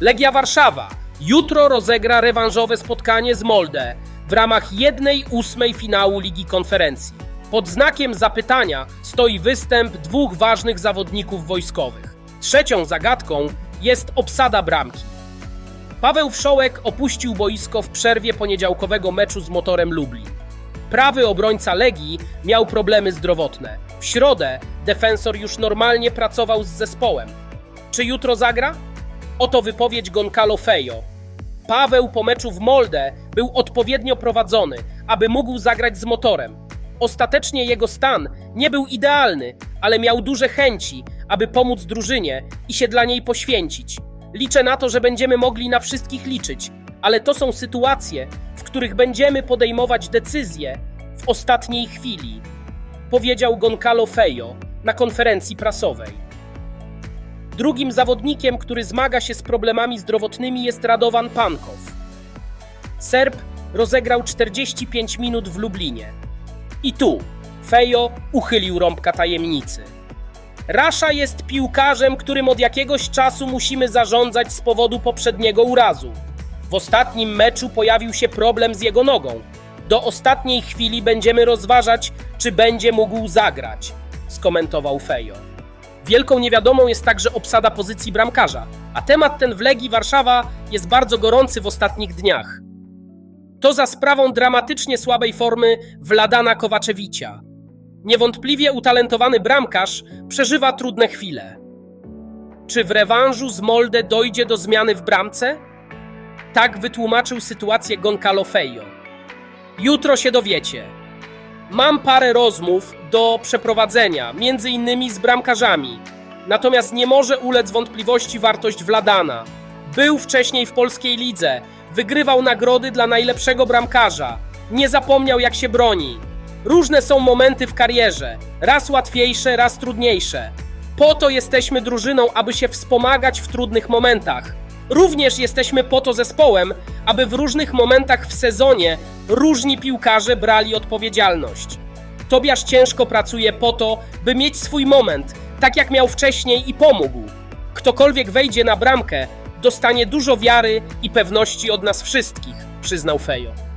Legia Warszawa jutro rozegra rewanżowe spotkanie z Molde w ramach jednej ósmej finału Ligi Konferencji. Pod znakiem zapytania stoi występ dwóch ważnych zawodników wojskowych. Trzecią zagadką jest obsada bramki. Paweł Wszołek opuścił boisko w przerwie poniedziałkowego meczu z Motorem Lublin. Prawy obrońca Legii miał problemy zdrowotne. W środę defensor już normalnie pracował z zespołem. Czy jutro zagra? Oto wypowiedź Goncalo Fejo. Paweł po meczu w Molde był odpowiednio prowadzony, aby mógł zagrać z motorem. Ostatecznie jego stan nie był idealny, ale miał duże chęci, aby pomóc drużynie i się dla niej poświęcić. Liczę na to, że będziemy mogli na wszystkich liczyć, ale to są sytuacje, w których będziemy podejmować decyzje w ostatniej chwili, powiedział Goncalo Fejo na konferencji prasowej. Drugim zawodnikiem, który zmaga się z problemami zdrowotnymi jest Radovan Pankow. Serb rozegrał 45 minut w Lublinie. I tu Fejo uchylił rąbka tajemnicy. Rasza jest piłkarzem, którym od jakiegoś czasu musimy zarządzać z powodu poprzedniego urazu. W ostatnim meczu pojawił się problem z jego nogą. Do ostatniej chwili będziemy rozważać, czy będzie mógł zagrać, skomentował Fejo. Wielką niewiadomą jest także obsada pozycji bramkarza, a temat ten w Legii Warszawa jest bardzo gorący w ostatnich dniach. To za sprawą dramatycznie słabej formy Wladana Kowaczewicia. Niewątpliwie utalentowany bramkarz przeżywa trudne chwile. Czy w rewanżu z Molde dojdzie do zmiany w bramce? Tak wytłumaczył sytuację Goncalo Fejo. Jutro się dowiecie. Mam parę rozmów do przeprowadzenia, między innymi z bramkarzami. Natomiast nie może ulec wątpliwości wartość Wladana. Był wcześniej w polskiej lidze, wygrywał nagrody dla najlepszego bramkarza. Nie zapomniał jak się broni. Różne są momenty w karierze, raz łatwiejsze, raz trudniejsze. Po to jesteśmy drużyną, aby się wspomagać w trudnych momentach. Również jesteśmy po to zespołem, aby w różnych momentach w sezonie różni piłkarze brali odpowiedzialność. Tobiasz ciężko pracuje po to, by mieć swój moment, tak jak miał wcześniej i pomógł. Ktokolwiek wejdzie na bramkę, dostanie dużo wiary i pewności od nas wszystkich, przyznał Fejo.